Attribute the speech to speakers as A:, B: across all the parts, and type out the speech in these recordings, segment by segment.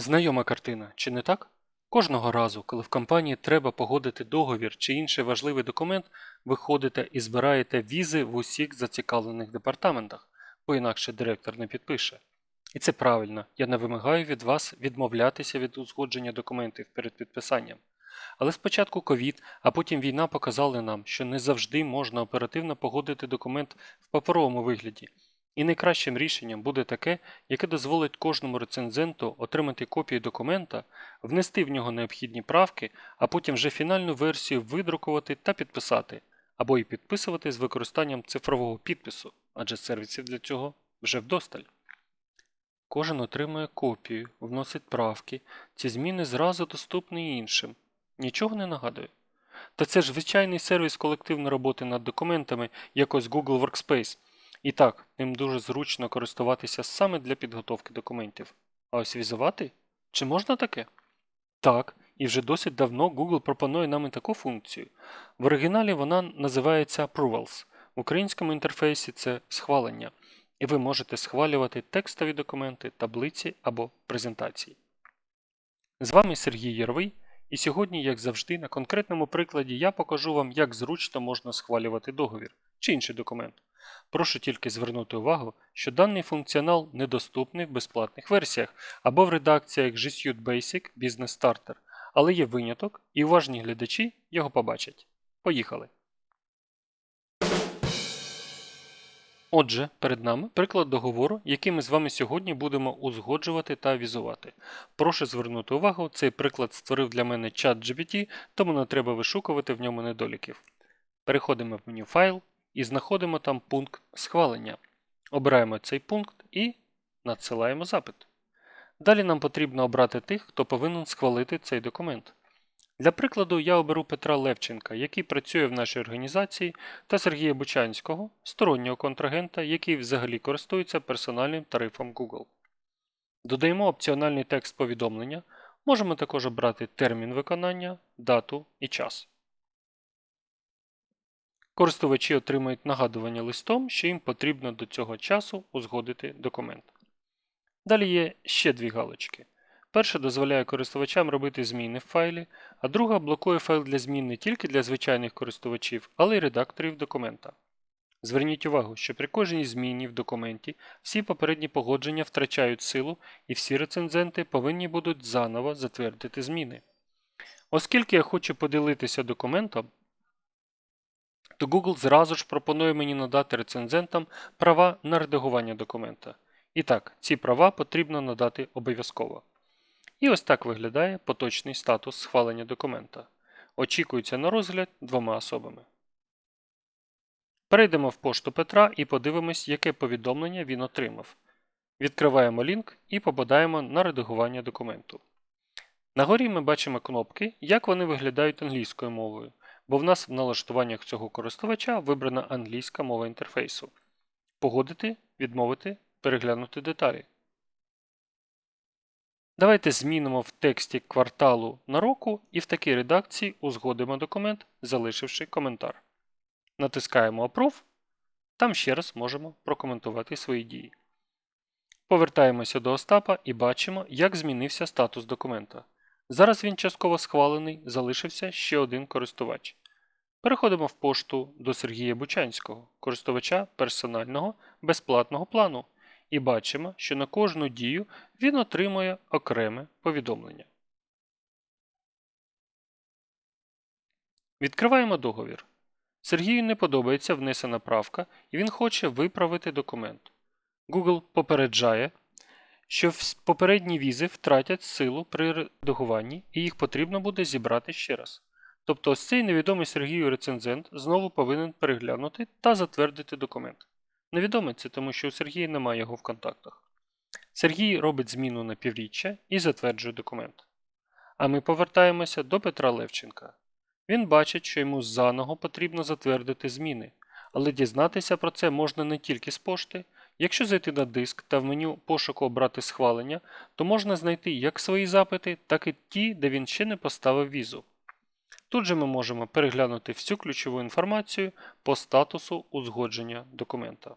A: Знайома картина, чи не так? Кожного разу, коли в компанії треба погодити договір чи інший важливий документ, ви ходите і збираєте візи в усіх зацікавлених департаментах, бо інакше директор не підпише. І це правильно, я не вимагаю від вас відмовлятися від узгодження документів перед підписанням. Але спочатку ковід, а потім війна показали нам, що не завжди можна оперативно погодити документ в паперовому вигляді. І найкращим рішенням буде таке, яке дозволить кожному рецензенту отримати копію документа, внести в нього необхідні правки, а потім вже фінальну версію видрукувати та підписати, або і підписувати з використанням цифрового підпису, адже сервісів для цього вже вдосталь. Кожен отримує копію, вносить правки, ці зміни зразу доступні іншим. Нічого не нагадує. Та це ж звичайний сервіс колективної роботи над документами, якось Google Workspace. І так, ним дуже зручно користуватися саме для підготовки документів. А ось візувати? Чи можна таке? Так, і вже досить давно Google пропонує нам і таку функцію. В оригіналі вона називається Approvals. В українському інтерфейсі це схвалення, і ви можете схвалювати текстові документи, таблиці або презентації. З вами Сергій Яровий, і сьогодні, як завжди, на конкретному прикладі я покажу вам, як зручно можна схвалювати договір чи інший документ. Прошу тільки звернути увагу, що даний функціонал недоступний в безплатних версіях або в редакціях G Suite Basic Business Starter, але є виняток і уважні глядачі його побачать. Поїхали! Отже, перед нами приклад договору, який ми з вами сьогодні будемо узгоджувати та візувати. Прошу звернути увагу, цей приклад створив для мене чат GPT, тому не треба вишукувати в ньому недоліків. Переходимо в меню Файл і знаходимо там пункт схвалення. Обираємо цей пункт і надсилаємо запит. Далі нам потрібно обрати тих, хто повинен схвалити цей документ. Для прикладу, я оберу Петра Левченка, який працює в нашій організації, та Сергія Бучанського, стороннього контрагента, який взагалі користується персональним тарифом Google. Додаємо опціональний текст повідомлення. Можемо також обрати термін виконання, дату і час. Користувачі отримають нагадування листом, що їм потрібно до цього часу узгодити документ. Далі є ще дві галочки. Перша дозволяє користувачам робити зміни в файлі, а друга блокує файл для змін не тільки для звичайних користувачів, але й редакторів документа. Зверніть увагу, що при кожній зміні в документі всі попередні погодження втрачають силу і всі рецензенти повинні будуть заново затвердити зміни. Оскільки я хочу поділитися документом, то Google зразу ж пропонує мені надати рецензентам права на редагування документа. І так, ці права потрібно надати обов'язково. І ось так виглядає поточний статус схвалення документа. Очікується на розгляд двома особами. Перейдемо в пошту Петра і подивимось, яке повідомлення він отримав. Відкриваємо лінк і попадаємо на редагування документу. Нагорі ми бачимо кнопки, як вони виглядають англійською мовою, бо в нас в налаштуваннях цього користувача вибрана англійська мова інтерфейсу. Погодити, відмовити, переглянути деталі. Давайте змінимо в тексті кварталу на року і в такій редакції узгодимо документ, залишивши коментар. Натискаємо Approve. Там ще раз можемо прокоментувати свої дії. Повертаємося до Остапа і бачимо, як змінився статус документа. Зараз він частково схвалений, залишився ще один користувач. Переходимо в пошту до Сергія Бучанського, користувача персонального безплатного плану, і бачимо, що на кожну дію він отримує окреме повідомлення. Відкриваємо договір. Сергію не подобається внесена правка і він хоче виправити документ. Google попереджає, що попередні візи втратять силу при редагуванні і їх потрібно буде зібрати ще раз. Тобто ось цей невідомий Сергію рецензент знову повинен переглянути та затвердити документ. Невідомий це тому, що у Сергія немає його в контактах. Сергій робить зміну на півріччя і затверджує документ. А ми повертаємося до Петра Левченка. Він бачить, що йому заново потрібно затвердити зміни, але дізнатися про це можна не тільки з пошти. Якщо зайти на диск та в меню пошуку обрати схвалення, то можна знайти як свої запити, так і ті, де він ще не поставив візу. Тут же ми можемо переглянути всю ключову інформацію по статусу узгодження документа.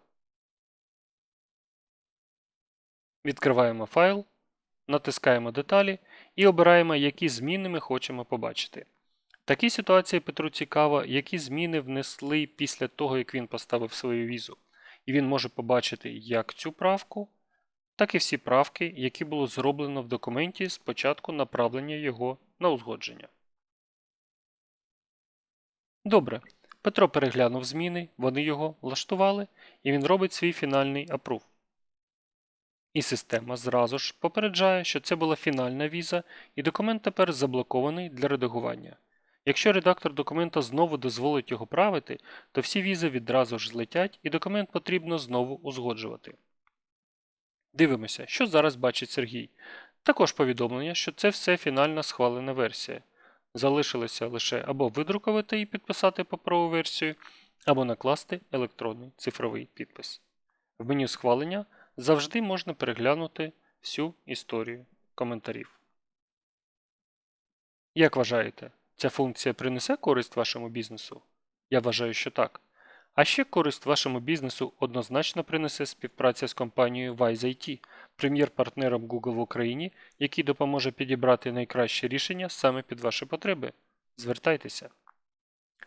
A: Відкриваємо файл натискаємо деталі і обираємо, які зміни ми хочемо побачити. В такій ситуації Петру цікаво, які зміни внесли після того, як він поставив свою візу. І він може побачити як цю правку, так і всі правки, які було зроблено в документі з початку направлення його на узгодження. Добре. Петро переглянув зміни, вони його влаштували, і він робить свій фінальний апрув. І система зразу ж попереджає, що це була фінальна віза, і документ тепер заблокований для редагування. Якщо редактор документа знову дозволить його правити, то всі візи відразу ж злетять і документ потрібно знову узгоджувати. Дивимося, що зараз бачить Сергій. Також повідомлення, що це все фінальна схвалена версія. Залишилося лише або видрукувати і підписати паперову версію, або накласти електронний цифровий підпис. В меню схвалення завжди можна переглянути всю історію коментарів. Як вважаєте, ця функція принесе користь вашому бізнесу? Я вважаю, що так. А ще користь вашому бізнесу однозначно принесе співпраця з компанією WiseIT, прем'єр-партнером Google в Україні, який допоможе підібрати найкраще рішення саме під ваші потреби. Звертайтеся.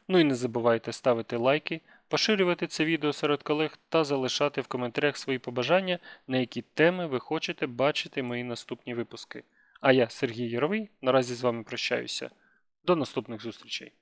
A: Ну і не забувайте ставити лайки, поширювати це відео серед колег та залишати в коментарях свої побажання, на які теми ви хочете бачити мої наступні випуски. А я, Сергій Яровий, наразі з вами прощаюся. До наступних зустрічей!